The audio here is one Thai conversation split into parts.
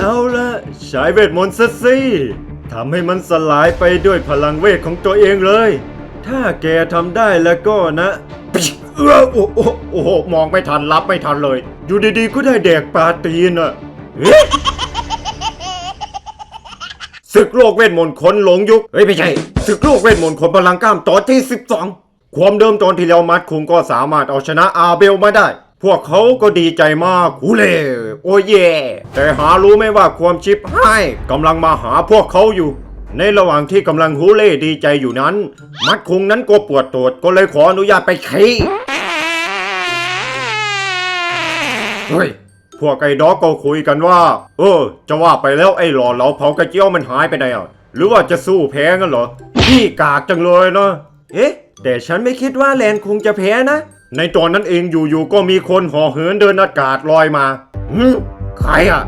เอาละใช้เวทมนต์ซะสิทำให้มันสลายไปด้วยพลังเวทของตัวเองเลย ถ้าแกทำได้แล้วก็นะเออโอ้โอ้โอ้โหมองไม่ทันรับไม่ทันเลย อยู่ดีๆก็ได้แดกปลาตีนอะเอ๊ะศึกโลกเวทมนต์คนหลงยุคเฮ้ยไม่ใช่ศึกโลกเวทมนต์คนพลังกล้ามตอนที่ 12 ความเดิมตอนที่แล้วมัดคุงก็สามารถเอาชนะอาเบลมาได้ พวกเขาก็ดีใจมากฮูเล่โอเย่แต่หารู้ไหมว่าความชิปให้กำลังมาหาพวกเขาอยู่ ในระหว่างที่กำลังฮูเล่ดีใจอยู่นั้น มัดคุงนั้นก็ปวดตัวก็เลยขออนุญาตไปขี้เฮ้ยพวกไอ้ดอกก็คุยกันว่า เออ จะว่าไปแล้วไอ้หล่อเหลาเผากระเจียวมันหายไปไหนอะหรือว่าจะสู้แพ้กันเหรอพี่กากจังเลยเนาะเอ๊ะแต่ฉันไม่คิดว่าแลนคงจะแพ้นะ ในตอนนั้นเองอยู่ๆก็มีคนห่อเหินเดินอากาศลอยมาหืมใครอะ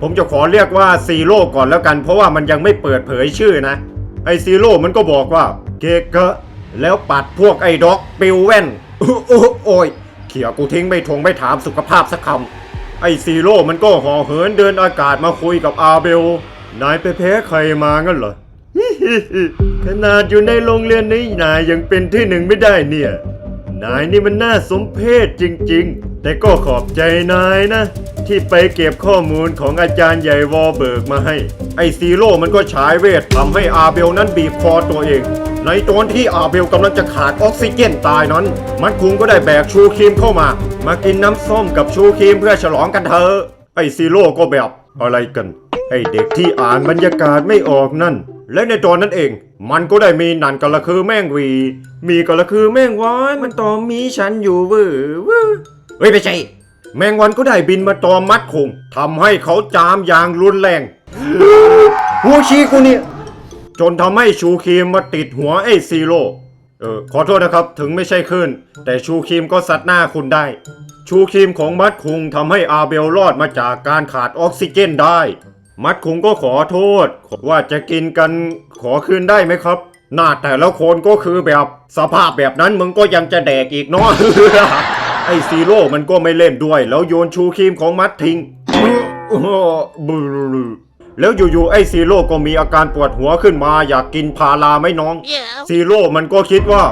ผมจะขอเรียกว่าซีโร่ก่อนแล้วกัน เพราะว่ามันยังไม่เปิดเผยชื่อนะ ไอซีโร่มันก็บอกว่าเกะกะแล้วปัดพวกไอ้ด็อกปิวแว่นโอ้โอ้โอ้ยเขี่ยกูทิ้งไม่ทงไม่ถามสุขภาพสักคำไอ้ซีโร่มันก็ห่อเหินเดินอากาศมาคุยกับอาเบล นายไปแพ้ใครมางั้นเหรอขนาดอยู่ในโรงเรียนนี้นายยังเป็นที่หนึ่งไม่ได้เนี่ย นายนี่มันน่าสมเพชจริง ๆ แต่ก็ขอบใจนายนะ ที่ไปเก็บข้อมูลของอาจารย์ใหญ่วอเบิร์กมาให้ ไอซีโร่มันก็ใช้เวททำให้อาเบลนั้นบีบคอตัวเอง ในตอนที่อาเบลกำลังจะขาดออกซิเจนตายนั้น มันคุงก็ได้แบกชูครีมเข้ามา มากินน้ำส้มกับชูครีมเพื่อฉลองกันเถอะไอซีโร่ก็แบบอะไรกันไอเด็กที่อ่านบรรยากาศไม่ออกนั่น และในตอนนั้นเอง มันก็ได้มีนันกันละคือแม่งวี มีกันละคือแม่งวายมันตอมมีฉันอยู่เว้อเว้อเฮ้ยไม่ใช่แมงวันก็ได้บินมาตอมมัดคงทำให้เขาจามอย่างรุนแรง หัวชีกูเนี่ยจนทำให้ชูครีมมาติดหัวไอ้ซีโร่เออขอโทษนะครับถึงไม่ใช่คลื่นแต่ชูครีมก็ซัดหน้าคุณได้ ชูครีมของมัดคุงทำให้อาเบลรอดมาจากการขาดออกซิเจนได้ มัดคุงก็ขอโทษ ว่าจะกินกันขอคืนได้ไหมครับ หน้าแต่ละคนก็คือแบบสภาพแบบนั้นมึงก็ยังจะแดกอีกเนาะไอ้ซีโร่มันก็ไม่เล่นด้วย แล้วโยนชูครีมของมัดทิ้งแล้วอยู่ๆไอ้ซีโร่ก็มีอาการปวดหัวขึ้นมาอยากกินพาราไหมน้อง Yeah. ซีโร่มันก็คิดว่า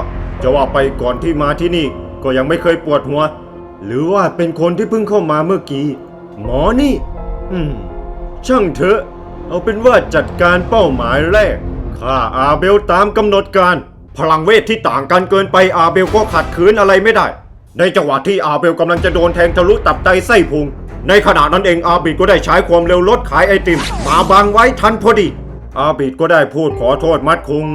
จะว่าไปก่อนที่มาที่นี่ ก็ยังไม่เคยปวดหัว หรือว่าเป็นคนที่เพิ่งเข้ามาเมื่อกี้ หมอนี่ อืม ช่างเถอะ เอาเป็นว่าจัดการเป้าหมายแรกฆ่าอาเบลตามกำหนดการ พลังเวทที่ต่างกันเกินไปอาเบลก็ขัดขืนอะไรไม่ได้ ในจังหวะที่อาเบลกำลังจะโดนแทงทะลุตับไตไส้พุง ในขณะนั้นเองอาบิดก็ได้ใช้ความเร็วลดขายไอติม มาบังไว้ทันพอดี อาบิดก็ได้พูดขอโทษมัดคุง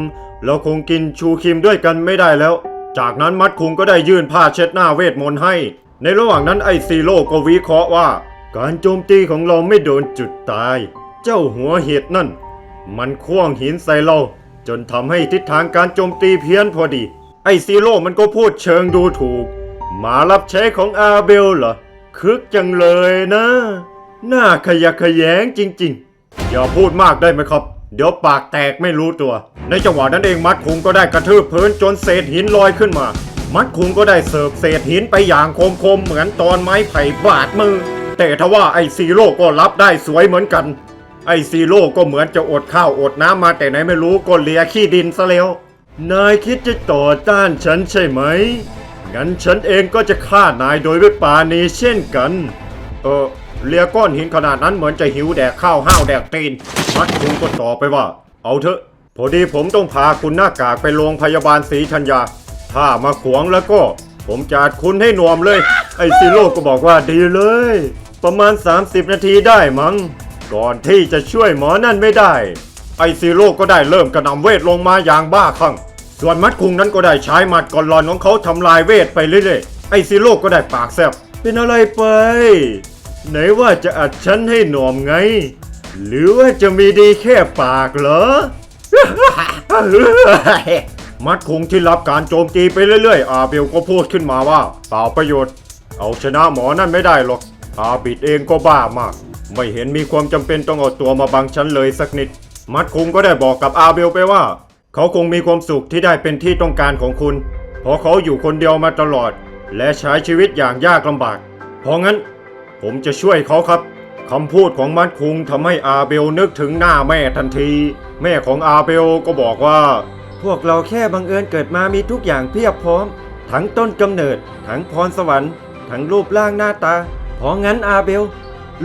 แล้วคงกินชูครีมด้วยกันไม่ได้แล้ว จากนั้นมัดคุงก็ได้ยื่นผ้าเช็ดหน้าเวทมนต์ให้ ในระหว่างนั้นไอซีโร่ก็วิเคราะห์ว่า การโจมตีของเราไม่โดนจุดตาย เจ้าหัวเห็ดนั่น มันคว้างหินใส่เรา จนทำให้ทิศทางการโจมตีเพี้ยนพอดี ไอซีโร่มันก็พูดเชิงดูถูก หมารับใช้ของอาเบลเหรอ คึกจังเลยนะ หน้าขยะขยงจริงๆ อย่าพูดมากได้ไหมครับ เดี๋ยวปากแตกไม่รู้ตัว ในจังหวะนั้นเองมัดคุงก็ได้กระทืบพื้นจนเศษหินลอยขึ้นมา มัดคุงก็ได้เสิร์ฟเศษหินไปอย่างคมๆเหมือนตอนไม้ไผ่บาดมือ แต่ทว่าไอซีโร่ก็รับได้สวยเหมือนกัน ไอซีโร่ก็เหมือนจะอดข้าวอดน้ำมาแต่ไหนไม่รู้ก็เลียขี้ดินซะแล้ว นายคิดจะต่อต้านฉันใช่ไหม งั้นฉันเองก็จะฆ่านายโดยไม่ปาณีเช่นกัน เออเลียก้อนหินขนาดนั้นเหมือนจะหิวแดกข้าวห้าวแดกตีนมัดคุงก็ตอบไปว่า เอาเถอะ พอดีผมต้องพาคุณหน้ากากไปโรงพยาบาลศรีธัญญา ถ้ามาขวางแล้วก็ ผมจัดคุณให้นวมเลย ไอซิโร่ก็บอกว่าดีเลย ประมาณ 30 นาทีได้มั้ง ก่อนที่จะช่วยหมอนั่นไม่ได้ ไอซีโร่ก็ได้เริ่มกระนำเวทลงมาอย่างบ้าคลั่ง ส่วนมัดคุงนั้นก็ได้ใช้หมัดก่อนหลอนของเขาทำลายเวทไปเรื่อยๆ ไอซีโร่ก็ได้ปากแซบเป็นอะไรไป ไหนว่าจะอัดฉันให้หน่วมไง หรือว่าจะมีดีแค่ปากเหรอ มัดคุงที่รับการโจมตีไปเรื่อยๆ อาเบลก็พูดขึ้นมาว่าเปล่าประโยชน์ เอาชนะหมอนั่นไม่ได้หรอก อาบิดเองก็บ้ามาก ไม่เห็นมีความจำเป็นต้องเอาตัวมาบังฉันเลยสักนิด มัดคุงก็ได้บอกกับอาเบลไปว่า เขาคงมีความสุขที่ได้เป็นที่ต้องการของคุณ เพราะเขาอยู่คนเดียวมาตลอด และใช้ชีวิตอย่างยากลำบาก เพราะงั้น ผมจะช่วยเขาครับคำพูดของมัดคุงทำให้อาเบลนึกถึงหน้าแม่ทันที แม่ของอาเบลก็บอกว่า พวกเราแค่บังเอิญเกิดมามีทุกอย่างเพียบพร้อม ทั้งต้นกำเนิด ทั้งพรสวรรค์ ทั้งรูปร่างหน้าตา เพราะงั้นอาเบล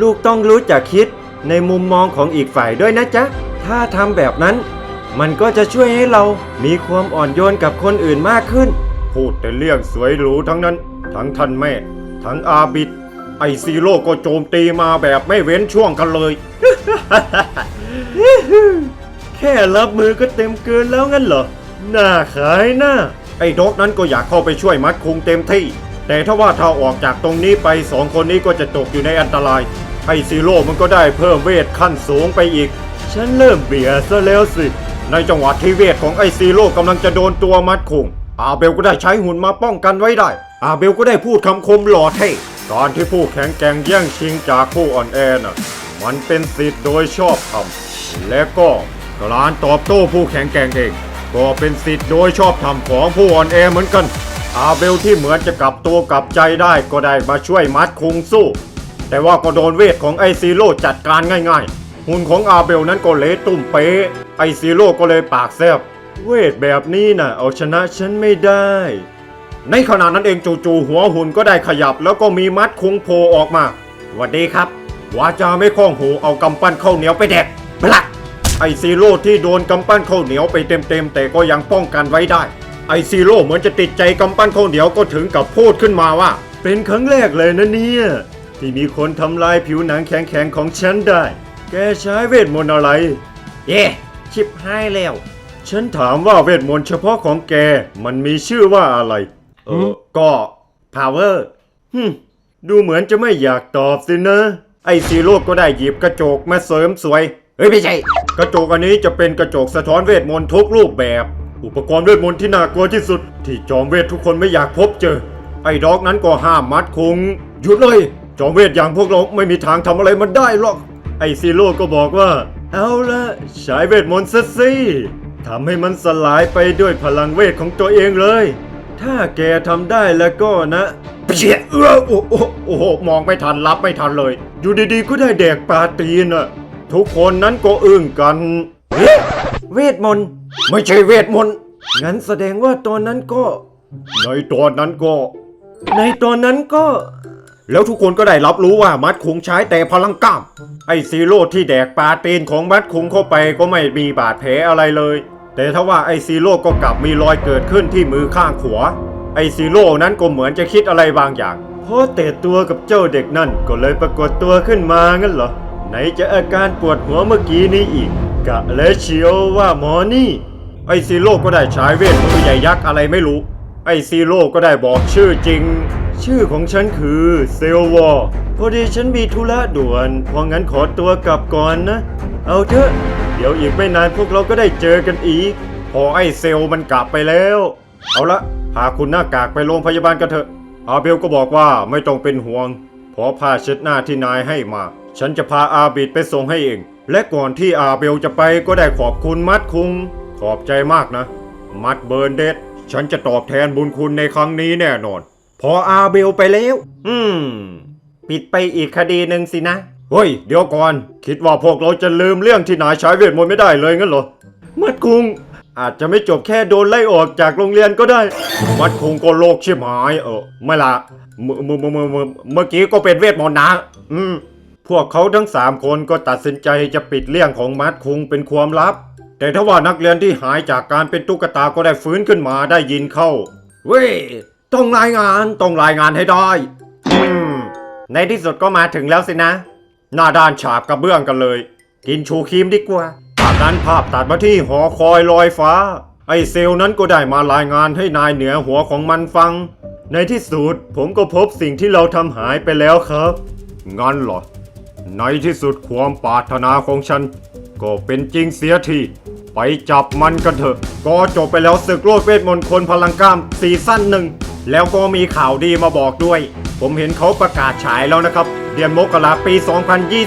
ลูกต้องรู้จักคิดในมุมมองของอีกฝ่ายด้วยนะจ๊ะ ถ้าทำแบบนั้น มันก็จะช่วยให้เรามีความอ่อนโยนกับคนอื่นมากขึ้น พูดแต่เรื่องสวยหรูทั้งนั้น ทั้งท่านแม่ ทั้งอาบิด ไอซีโร่ก็โจมตีมาแบบไม่เว้นช่วงกันเลย แค่รับมือก็เต็มเกินแล้วงั้นเหรอน่าขายหน้า ไอ้ด็อกนั้นก็อยากเข้าไปช่วยมัดคุงเต็มที่ แต่ถ้าว่าถ้าออกจากตรงนี้ไปสองคนนี้ก็จะตกอยู่ในอันตรายไอ้ซีโร่มันก็ได้เพิ่มเวทขั้นสูงไปอีก ฉันเริ่มเบียดซะแล้วสิ ในจังหวะที่เวทของไอซีโร่กำลังจะโดนตัวมัดคงอาเบลก็ได้ใช้หุ่นมาป้องกันไว้ได้ อาเบลก็ได้พูดคำคมหล่อเท่การที่ผู้แข็งแกร่งแย่งชิงจากผู้อ่อนแอน่ะ มันเป็นสิทธิ์โดยชอบธรรม และก็การตอบโต้ผู้แข็งแกร่งเอง ก็เป็นสิทธิ์โดยชอบธรรมของผู้อ่อนแอเหมือนกัน อาเบลที่เหมือนจะกลับตัวกลับใจได้ก็ได้มาช่วยมัดคุงสู้ แต่ว่าก็โดนเวทของไอซีโร่จัดการง่ายๆ หุ่นของอาเบลนั้นก็เละตุ่มเป๊ะไอซีโร่ก็เลยปากแซบเวทแบบนี้น่ะเอาชนะฉันไม่ได้ ในขณะนั้นเองจู่ๆหัวหุ่นก็ได้ขยับแล้วก็มีมัดคุงโผล่ออกมาหวัดดีครับวาจาไม่คล่องหูเอากำปั้นข้าวเหนียวไปแดกบลักไอซีโร่ที่โดนกำปั้นข้าวเหนียวไปเต็มๆแต่ก็ยังป้องกันไว้ได้ ไอซีโร่เหมือนจะติดใจกำปั้นข้าวเหนียวก็ถึงกับพูดขึ้นมาว่า เป็นครั้งแรกเลยนะเนี่ยที่มีคนทำลายผิวหนังแข็งๆของฉันได้ แกใช้เวทมนต์อะไร เย่ชิบหายแล้ว ฉันถามว่าเวทมนต์เฉพาะของแก มันมีชื่อว่าอะไร เออ ก็ power ฮึมดูเหมือนจะไม่อยากตอบสินะ ไอซีโร่ก็ได้หยิบกระจกมาเสริมสวย เฮ้ยไม่ใช่ กระจกอันนี้จะเป็นกระจกสะท้อนเวทมนต์ทุกรูปแบบ อุปกรณ์เวทมนต์ที่น่ากลัวที่สุด ที่จอมเวททุกคนไม่อยากพบเจอ ไอ้ด็อกนั้นก็ห้ามมัดคงหยุดเลย จอมเวทอย่างพวกเราไม่มีทางทำอะไรมันได้หรอก ไอซีโร่ก็บอกว่า เอาละใช้เวทมนต์ซะสิทำให้มันสลายไปด้วยพลังเวทของตัวเองเลย ถ้าแกทำได้แล้วก็นะเชี่ยเออโอ้โอ้โอ้โหมองไม่ทันรับไม่ทันเลย อยู่ดีๆก็ได้แดกปลาตีนอะทุกคนนั้นก็อึ้งกันเฮ้เวทมนต์ ไม่ใช่เวทมนต์ งั้นแสดงว่าตอนนั้นก็ ในตอนนั้นก็ ในตอนนั้นก็ แล้วทุกคนก็ได้รับรู้ว่ามัดคงใช้แต่พลังกล้าม ไอซีโร่ที่แดกปลาตีนของมัดคงเข้าไปก็ไม่มีบาดแผลอะไรเลย แต่ถ้าว่าไอซีโร่ก็กลับมีรอยเกิดขึ้นที่มือข้างขวา ไอซีโร่นั้นก็เหมือนจะคิดอะไรบางอย่าง เพราะแต่ตัวกับเจ้าเด็กนั่นก็เลยปรากฏตัวขึ้นมางั้นเหรอ ไหนจะอาการปวดหัวเมื่อกี้นี้อีก กะแลเชียวว่ามอนี่ ไอซีโร่ก็ได้ใช้เวทมือใหญ่ยักษ์อะไรไม่รู้ ไอซีโร่ก็ได้บอกชื่อจริง ชื่อของฉันคือเซลวอร์พอดีฉันมีธุระด่วน เพราะงั้นขอตัวกลับก่อนนะ เอาเถอะ เดี๋ยวอีกไม่นานพวกเราก็ได้เจอกันอีก พอไอเซลมันกลับไปแล้ว เอาละพาคุณหน้ากากไปโรงพยาบาลกันเถอะ อาเบลก็บอกว่าไม่ต้องเป็นห่วงเพราะผ้าเช็ดหน้าที่นายให้มา ฉันจะพาอาบิดไปส่งให้เอง และก่อนที่อาเบลจะไปก็ได้ขอบคุณมัดคุง ขอบใจมากนะ มัดเบิร์นเดดฉันจะตอบแทนบุญคุณในครั้งนี้แน่นอน พออาเบลไปแล้ว อืม ปิดไปอีกคดีหนึ่งสินะ เฮ้ย เดี๋ยวก่อน คิดว่าพวกเราจะลืมเรื่องที่นายใช้เวทมนต์ไม่ได้เลยงั้นเหรอ มัดคุง อาจจะไม่จบแค่โดนไล่ออกจากโรงเรียนก็ได้ มัดคุงก็โลกชิบหายเออไม่ละเมื่อเมื่อเมื่อเมื่อเมื่อเมื่อกี้ก็เป็นเวทมนต์นะ อืม พวกเขาทั้งสามคนก็ตัดสินใจจะปิดเรื่องของมัดคุงเป็นความลับ แต่ถ้าว่านักเรียนที่หายจากการเป็นตุ๊กตาก็ได้ฟื้นขึ้นมาได้ยินเข้า เว้ย ต้องรายงาน ต้องรายงานให้ได้อืมในที่สุดก็มาถึงแล้วสินะ หน้าด้านฉาบกระเบื้องกันเลย กินชูครีมดีกว่าจากนั้นภาพตัดมาที่หอคอยลอยฟ้า ไอเซลนั้นก็ได้มารายงานให้นายเหนือหัวของมันฟัง ในที่สุดผมก็พบสิ่งที่เราทำหายไปแล้วครับ งั้นเหรอ ในที่สุดความปรารถนาของฉัน ก็เป็นจริงเสียที ไปจับมันกันเถอะ ก็จบไปแล้วศึกโลดเวทมนต์คนพลังกล้ามซีซั่นหนึ่ง แล้วก็มีข่าวดีมาบอกด้วย ผมเห็นเขาประกาศฉายแล้วนะครับ เดือนมกราปี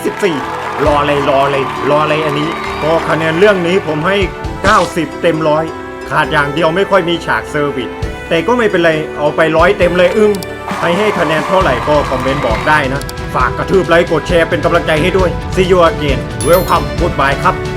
2024 รอเลยรอเลยรอเลยอันนี้ ก็คะแนนเรื่องนี้ผมให้ 90 เต็มร้อยขาดอย่างเดียวไม่ค่อยมีฉากเซอร์วิสแต่ก็ไม่เป็นไรเอาไปร้อยเต็มเลยอึ้งใครให้คะแนนเท่าไหร่ก็คอมเมนต์บอกได้นะ ฝากกระทืบไลค์กดแชร์เป็นกำลังใจให้ด้วย See you again Welcome Goodbye ครับ